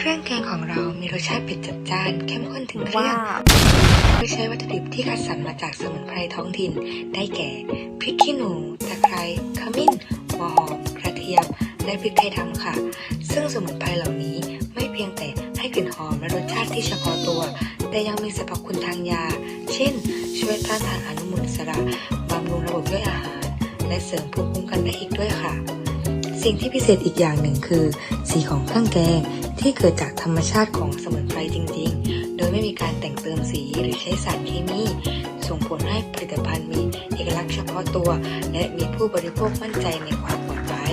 เครื่องแกงของเรามีรสชาติเผ็ดจัดจ้าน เข้มข้นถึงเครื่องโดยใช้วัตถุดิบที่คัดสรรมาจากสมุนไพรท้องถิ่น ได้แก่ พริกขี้หนู ตะไคร้ขมิ้น หัวหอม กระเทียม และพริกไทยดำค่ะ ซึ่งสมุนไพรเหล่านี้ไม่เพียงแต่ให้กลิ่นหอมและรสชาติที่เฉพาะตัว แต่ยังมีสรรพคุณทางยา เช่น ช่วยต้านทานอนุมูลอิสระบำรุงระบบย่อยอาหาร และเสริมภูมิคุ้มกันได้อีกด้วยค่ะ สิ่งที่พิเศษอีกอย่างหนึ่งคือ สีของเครื่องแกงที่เกิดจากธรรมชาติของสมุนไพรจริงๆ โดยไม่มีการแต่งเติมสีหรือใช้สารเคมี ส่งผลให้ผลิตภัณฑ์มีเอกลักษณ์เฉพาะตัว และมีผู้บริโภคมั่นใจในความปลอดภัย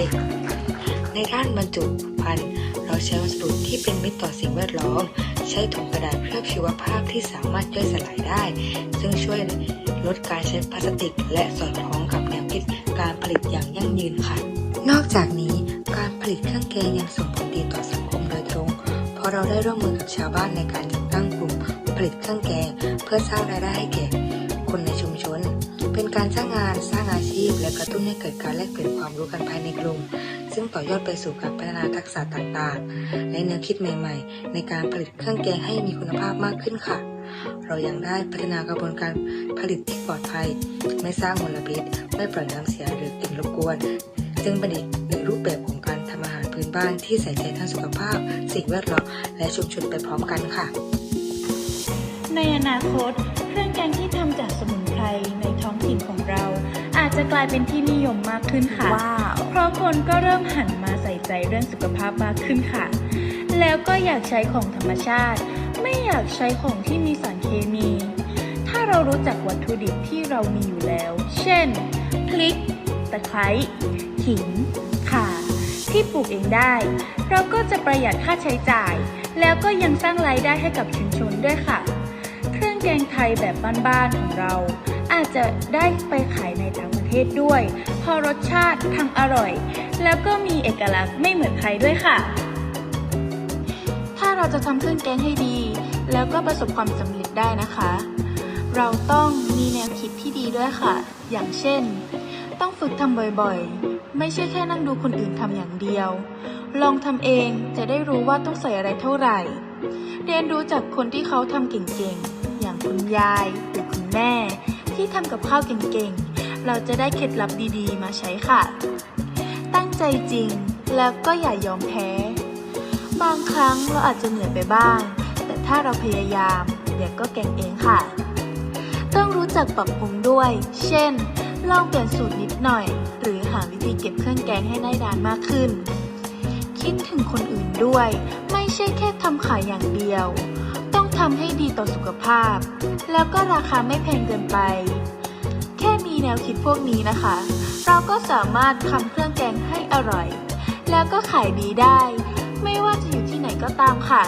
ในด้านบรรจุภัณฑ์เราใช้วัสดุที่เป็นมิตรต่อสิ่งแวดล้อม ใช้ถุงกระดาษเคลือบชีวภาพที่สามารถย่อยสลายได้ ซึ่งช่วยลดการใช้พลาสติก และสอดคล้องกับแนวคิดการผลิตอย่างยั่งยืนค่ะ นอกจากนี้การผลิตเครื่องแกงยังส่งผลดีต่อสังคมโดยตรง เพราะเราได้ร่วมมือกับชาวบ้านในการจัดตั้งกลุ่มผลิตเครื่องแกง เพื่อสร้างรายได้ให้แก่คนในชุมชน เป็นการสร้างงานสร้างอาชีพ และกระตุ้นให้เกิดการแลกเปลี่ยนความรู้กันภายในกลุ่ม ซึ่งต่อยอดไปสู่การพัฒนาทักษะต่างๆ และแนวคิดใหม่ ๆ ในการผลิตเครื่องแกงให้มีคุณภาพมากขึ้นค่ะเรายังได้พัฒนากระบวนการผลิตที่ปลอดภัย ไม่สร้างมลพิษ ไม่ปล่อยน้ำเสียหรือกลิ่นรบกวน ซึ่งเป็นอีกหนึ่งรูปแบบของการทำอาหารพื้นบ้านที่ใส่ใจทั้งสุขภาพ สิ่งแวดล้อมและชุมชนไปพร้อมกันค่ะ ในอนาคต เครื่องแกงที่ทำจากสมุนไพรในท้องถิ่นของเรา อาจจะกลายเป็นที่นิยมมากขึ้นค่ะว้าวเพราะคนก็เริ่มหันมาใส่ใจเรื่องสุขภาพมากขึ้นค่ะ แล้วก็อยากใช้ของธรรมชาติ ไม่อยากใช้ของที่มีสารเคมี ถ้าเรารู้จักวัตถุดิบที่เรามีอยู่แล้ว เช่นพริกตะไคร้ ขิงข่าที่ปลูกเองได้ เราก็จะประหยัดค่าใช้จ่าย แล้วก็ยังสร้างรายได้ให้กับชุมชนด้วยค่ะ เครื่องแกงไทยแบบบ้านๆของเรา อาจจะได้ไปขายในต่างประเทศด้วย เพราะรสชาติทั้งอร่อย แล้วก็มีเอกลักษณ์ไม่เหมือนใครด้วยค่ะ ถ้าเราจะทำเครื่องแกงให้ดี แล้วก็ประสบความสำเร็จได้นะคะ เราต้องมีแนวคิดที่ดีด้วยค่ะ อย่างเช่น ต้องฝึกทำบ่อยๆ ไม่ใช่แค่นั่งดูคนอื่นทำอย่างเดียว ลองทำเองจะได้รู้ว่าต้องใส่อะไรเท่าไหร่ เรียนรู้จากคนที่เขาทำเก่งๆ อย่างคุณยายหรือคุณแม่ ที่ทำกับข้าวเก่งๆ เราจะได้เคล็ดลับดีๆ มาใช้ค่ะ ตั้งใจจริงแล้วก็อย่ายอมแพ้ บางครั้งเราอาจจะเหนื่อยไปบ้าง แต่ถ้าเราพยายามเดี๋ยวก็เก่งเองค่ะ ต้องรู้จักปรับปรุงด้วย เช่น ลองเปลี่ยนสูตรนิดหน่อย หรือาวิธีเก็บเครื่องแกงให้ได้นานมากขึ้น คิดถึงคนอื่นด้วย ไม่ใช่แค่ทำขายอย่างเดียว ต้องทำให้ดีต่อสุขภาพ แล้วก็ราคาไม่แพงเกินไป แค่มีแนวคิดพวกนี้นะคะ เราก็สามารถทำเครื่องแกงให้อร่อย แล้วก็ขายดีได้ ไม่ว่าจะอยู่ที่ไหนก็ตามค่ะ